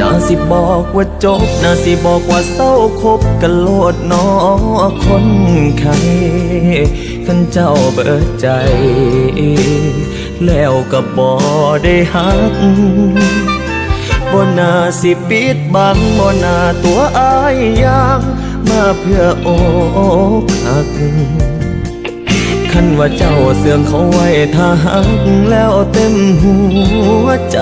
นาสิบอกว่าจบน่าสิบอกว่าเศร้าคบกันโลดนอคนไข้ ขันเจ้าเบิดใจ แล้วก็บ่ได้หักบ่นาสิปิดบังบ่นาตัวอายอยางมาเพื่อโอกหักคันว่าเจ้าเสื่อมเขาไว้ถ้าหักแล้วเต็มหัวใจ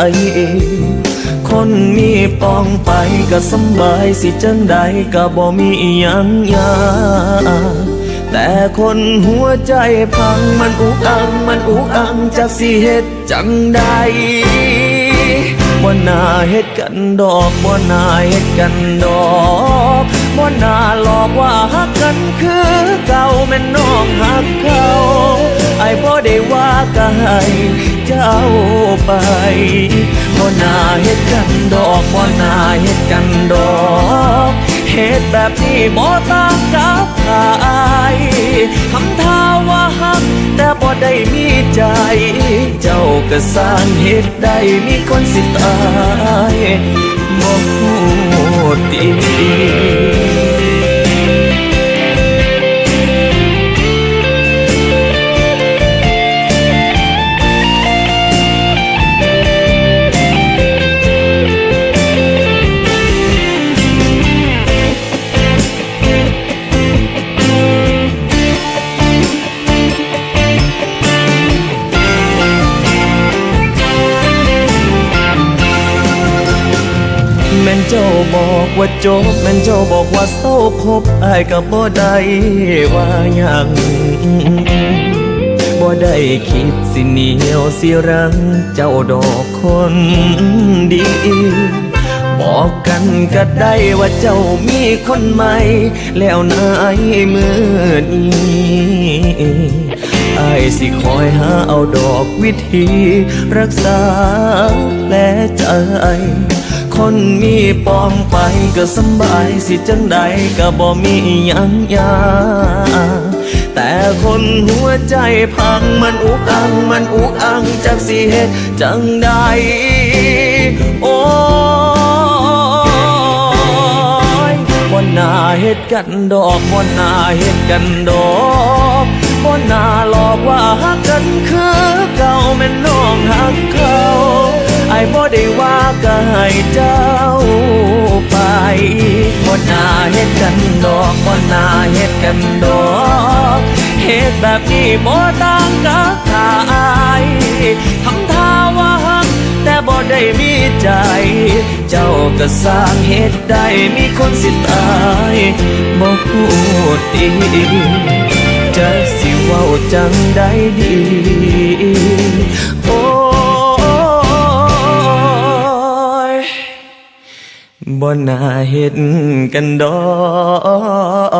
คนมีปองไปก็สบายสิจังใดก็บ่มีอิหยังยาก แต่คนหัวใจพังมันอุกอังมันอุกอังจากสิเหตุจังใดบ่นาเฮ็ดกันดอกบ่นาเฮ็ดกันดอกบ่นาหลอกว่าฮักกันคือเก่าแม่นน้องฮักเขาไอ้บ่ได้ว่าก็ให้เจ้าไปบ่นาเฮ็ดกันดอกบ่นาเฮ็ดกันดอก ตแบบนี้บ่ต่างกับใครทำท่าว่าฮักแต่บ่ได้มีใจ เจ้าก็สร้างเหตุใดมีคนสิตายบ่ฮู้ดี นเจ้าบอกว่าจบแม่นเจ้าบอกว่าเศร้าคบอายกับบ่ได้ว่าหยังบ่ได้คิดสิเหนียวสิรัง เจ้าดอกคนดี บอกกันก็ได้ว่าเจ้ามีคนใหม่ แล้วนายมือนี้อายสิคอยหาเอาดอกวิธี รักษาแผลใจ คนมีปองไปก็สบายสิจังใดก็บ่มียังยา แต่คนหัวใจพังมันอุกอังมันอุกอังจากสิเหตุจังใดโอ้ยบ่น่าเฮ็ดกันดอกบ่น่าเฮ็ดกันดอกบ่น่าหลอกว่าฮักกันคือเก่าแม่นน้องฮักเขาายบ่ได้ว่าก็ให้เจ้าไปบ่น่าเฮ็ดกันดอกบ่น่าเฮ็ดกันดอกเฮ็ดแบบนี้บ่ต่างกับทายทำท่าว่าฮักแต่บ่ได้มีใจ เจ้าก็สร้างเหตุใดมีคนสิตายบ่พูดดีจะสิเว้าจังใดดี บ่น่าเห็นกันดอก